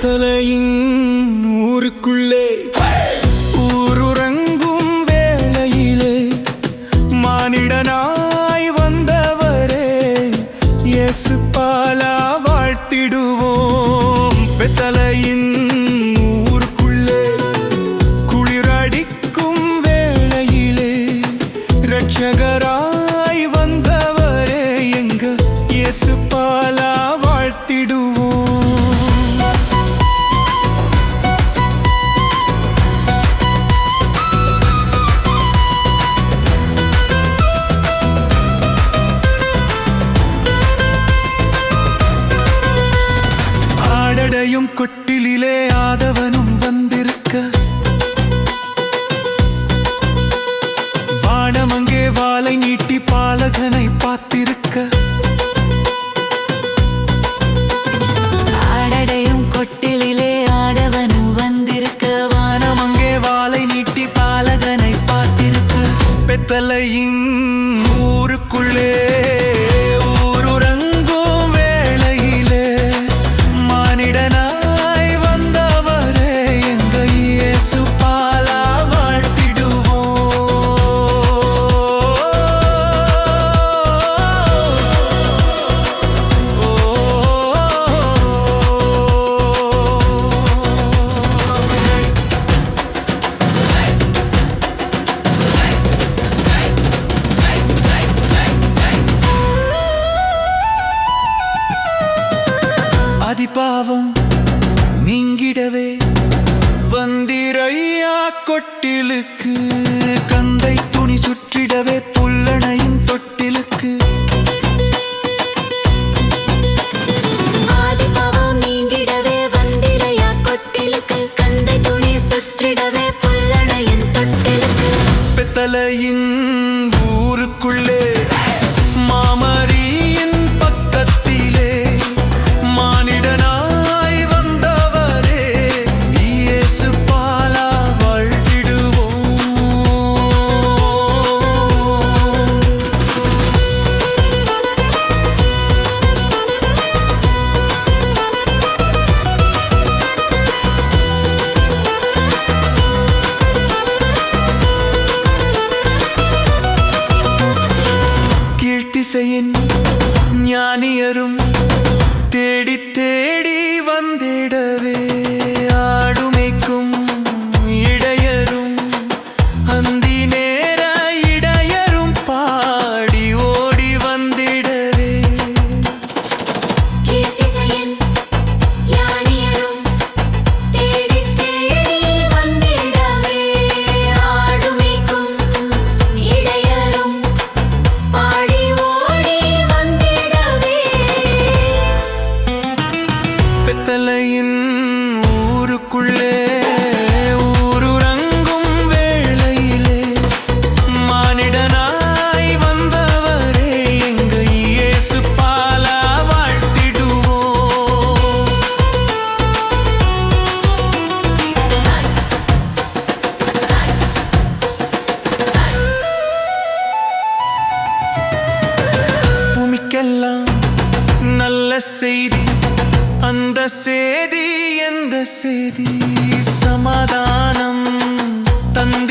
பெத்தலையின் ஊருக்குள்ளே. ஊருறங்கும் வேளையிலே மானிடனாய் வந்தவரே இயேசு பாலா வாழ்த்திடுவோம். பெத்தலையின் ஊருக்குள்ளே குளிரடிக்கும் வேளையிலே இரட்சகராய் கொட்டிலே ஆதவனும் வந்திருக்க. வானம் அங்கே வாளை நீட்டி பாலகனை பார்த்திருக்க. ஆடடையும் கொட்டிலே ஆடவனும் வந்திருக்க. வானம் அங்கே வாளை நீட்டி பாலகனை பார்த்திருக்க. பெத்தலையின் அதிபாவம் நீங்கிடவே வந்திரையா கொட்டிலுக்கு கந்தை துணி சுற்றிடவே புல்லணையின் தொட்டிலுக்கு. ஆதிபாவம் நீங்கிடவே தேடி வந்திடவே. அந்த சேதி எந்த சேதி? சமாதானம் தந்த